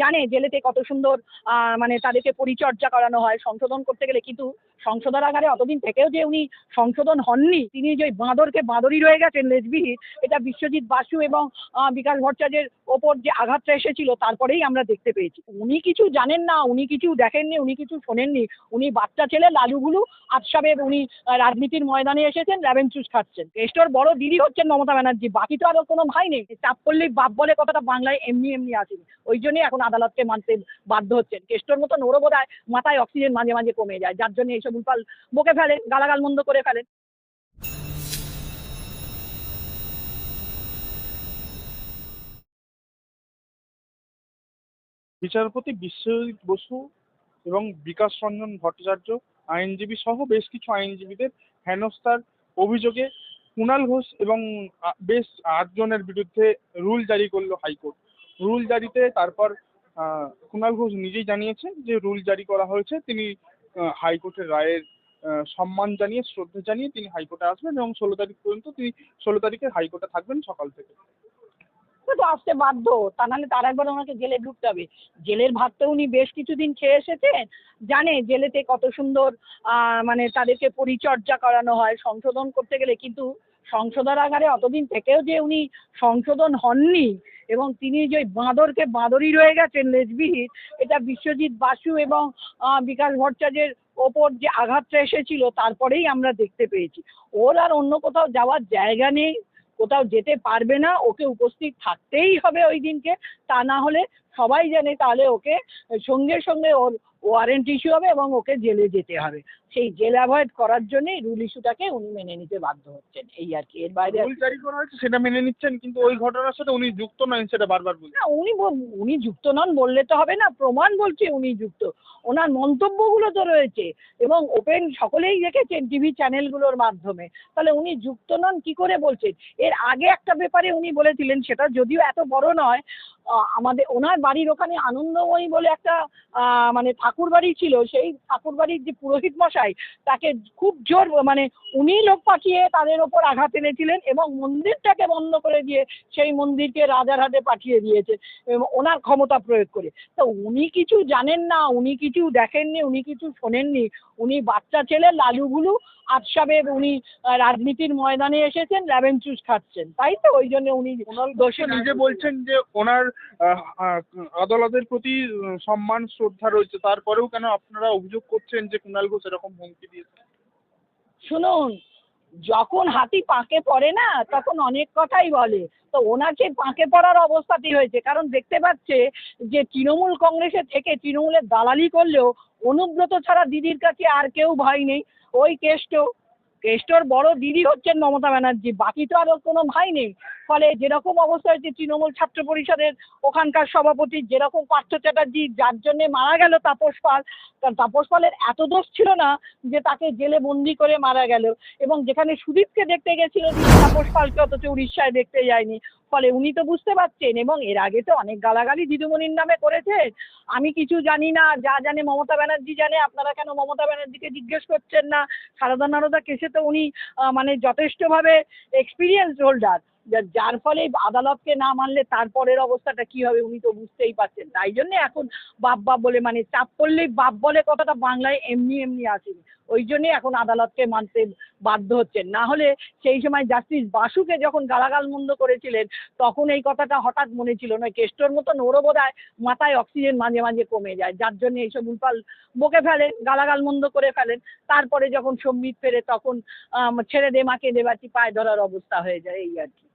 জানে জেলেতে কত সুন্দর মানে তাদেরকে পরিচর্যা করানো হয়, সংশোধন করতে গেলে। কিন্তু সংশোধনাগারে অতদিন থেকেও যে উনি সংশোধন হননি, তিনি যে বাঁদরকে বাঁদরই রয়ে গেছেন লেজবিহিত এটা বিশ্বজিৎ বাসু এবং বিকাশ ভট্টাচার্যের ওপর যে আঘাতটা এসেছিল, তারপরেই আমরা দেখতে পেয়েছি। উনি কিছু জানেন না, উনি কিছু দেখেননি, উনি কিছু শোনেননি। উনি বাচ্চা ছেলে, লালুগুলু আটসাবের উনি রাজনীতির ময়দানে এসেছেন র্যাবেন চুজ খাচ্ছেন। কেষ্টর বড় দিদি হচ্ছেন মমতা ব্যানার্জি, বাকি তো আরও কোনো ভাই নেই। চাপ করলেই বাপ বলে কথাটা বাংলায় এমনি এমনি আসেনি। ওই জন্যই এখন আদালতকে মানতে বাধ্য হচ্ছেন। কেষ্টর মতো নৌরবোধায় মাথায় অক্সিজেন মাঝে মাঝে কমে যায়, যার জন্য এইসব উল্পাল বকে ফেলেন গালাগাল মন্দ করে ফেলেন বিচারপতি বিশ্বজিৎ বসু এবং বিকাশ রঞ্জন ভট্টাচার্য আইনজীবী সহ বেশ কিছু আইনজীবীদের হেনস্থার অভিযোগে কুণাল ঘোষ এবং বেশ আটজনের বিরুদ্ধে রুল জারি করল হাইকোর্ট। রুল জারিতে তারপর কুণাল ঘোষ নিজেই জানিয়েছেন যে রুল জারি করা হয়েছে। তিনি হাইকোর্টের রায়ের সম্মান জানিয়ে, শ্রদ্ধা জানিয়ে তিনি হাইকোর্টে আসবেন এবং ষোলো তারিখ পর্যন্ত তিনি ষোলো তারিখে হাইকোর্টে থাকবেন সকাল থেকে। তো আসতে বাধ্য। তা নাহলে তার একবার ওনাকে জেলে ঢুকতে হবে। জেলের ভাত তো উনি বেশ কিছুদিন খেয়ে এসেছেন। জানে জেলেতে কত সুন্দর মানে তাদেরকে পরিচর্যা করানো হয়, সংশোধন করতে গেলে কিন্তু সংশোধনাগারে অতদিন থেকেও যে উনি সংশোধন হননি এবং তিনি যে বাঁদরকে বাঁদরই রয়ে গেছেন লেজবিহিত এটা বিশ্বজিৎ বাসু এবং বিকাশ ভট্টাচার্যের ওপর যে আঘাতটা এসেছিল তারপরেই আমরা দেখতে পেয়েছি। ওর আর অন্য কোথাও যাওয়ার জায়গা নেই, কোথাও যেতে পারবে না, ওকে উপস্থিত থাকতেই হবে ওই দিনকে, তা না হলে সবাই জানে তাহলে ওকে সঙ্গে সঙ্গে ওর ওয়ারেন্ট ইস্যু হবে এবং ওকে জেলে যেতে হবে। সেই জেল অ্যাভয়েড করার জন্যই রুল ইস্যুটাকে উনি মেনে নিতে বাধ্য হচ্ছেন। এই আর কি। এর বাইরে রুল জারি করা হয়েছে সেটা মেনে নিচ্ছেন কিন্তু ওই ঘটনার সাথে উনি যুক্ত নন সেটা বারবার বলছেন না উনি উনি যুক্ত নন বললে তো হবে না প্রমাণ বলছে উনি যুক্ত। ওনার মন্তব্যগুলো তো রয়েছে এবং ওপেন সকলেই দেখেছেন টিভি চ্যানেলগুলোর মাধ্যমে। তাহলে উনি যুক্ত নন কি করে বলছেন? এর আগে একটা ব্যাপারে উনি বলেছিলেন সেটা যদিও এত বড় নয় আমাদের ওনার বাড়ির ওখানে আনন্দময়ী বলে একটা মানে ঠাকুর বাড়ি ছিল সেই ঠাকুর বাড়ির যে পুরোহিত মশাই তাকে খুব জোর মানে উনি লোক পাঠিয়ে তাদের ওপর আঘাত এনেছিলেন এবং মন্দিরটাকে বন্ধ করে দিয়ে সেই মন্দিরকে রাজারহাটে পাঠিয়ে দিয়েছে এবং ওনার ক্ষমতা প্রয়োগ করে। তো উনি কিছু জানেন না উনি কিছু দেখেননি উনি কিছু শোনেননি। উনি বাচ্চা ছেলে লালুগুলু আটসাবের উনি রাজনীতির ময়দানে এসেছেন র্যাবেন চুজ খাচ্ছেন। তাই তো? ওই জন্য উনি দোষী নিজে বলছেন যে ওনার আদালতের প্রতি সম্মান, শ্রদ্ধা রয়েছে। তারপরেও কেন আপনারা অভিযোগ করছেন যে কুণাল ঘোষ এরকম হুমকি দিয়েছে? শুনুন, যখন হাতি পাঁকে পড়ে না, তখন অনেক কথাই বলে। তো ওনাকে পাঁকে পড়ার অবস্থাতেই হয়েছে? কারণ দেখতে পাচ্ছে যে তৃণমূল কংগ্রেসে থেকে তৃণমূলের দালালি করলেও অনুব্রত ছাড়া দিদির কাছে আর কেউ ভয় নেই। ওই কেষ্ট, কেষ্টর বড় দিদি হচ্ছেন মমতা ব্যানার্জি। বাকি তো আর কোনো ভাই নেই। ফলে যেরকম অবস্থা হয়েছে তৃণমূল ছাত্র পরিষদের ওখানকার সভাপতি যেরকম পার্থ চ্যাটার্জি, যার জন্যে মারা গেল তাপস পাল, কারণ তাপস পালের এত দোষ ছিল না যে তাকে জেলে বন্দি করে মারা গেল। এবং যেখানে সুদীপকে দেখতে গেছিল তাপস পালকে অথচ উড়িষ্যায় দেখতে যায়নি। ফলে উনি তো বুঝতে পারছেন এবং এর আগে তো অনেক গালাগালি দিদিমণির নামে করেছে। আমি কিছু জানি না, যা জানে মমতা ব্যানার্জি জানে, আপনারা কেন মমতা ব্যানার্জিকে জিজ্ঞেস করছেন না? সারদা নারদা কেসে তো উনি মানে যথেষ্টভাবে এক্সপিরিয়েন্স হোল্ডার যার ফলে আদালতকে না মানলে তারপরের অবস্থাটা কি হবে উনি তো বুঝতেই পারছেন। তাই জন্য এখন বাপ বাপ বলে মানে চাপ পড়লেই বাপ বলে কথাটা বাংলায় এমনি এমনি আসেনি ওই জন্যই এখন আদালতকে মানতে বাধ্য হচ্ছেন। না হলে সেই সময় জাস্টিস বাসুকে যখন গালাগাল মন্দ করেছিলেন, তখন এই কথাটা হঠাৎ মনে ছিল না। কেষ্টর মতো নৌরবোধায় মাথায় অক্সিজেন মাঝে মাঝে কমে যায়। যার জন্য এইসব উল্পাল বকে ফেলেন, গালাগাল মন্দ করে ফেলেন। তারপরে যখন সম্বিত ফেরে তখন ছেড়ে দে, মাকে দেবাচি পায়ে ধরার অবস্থা হয়ে যায়, এই আর কি।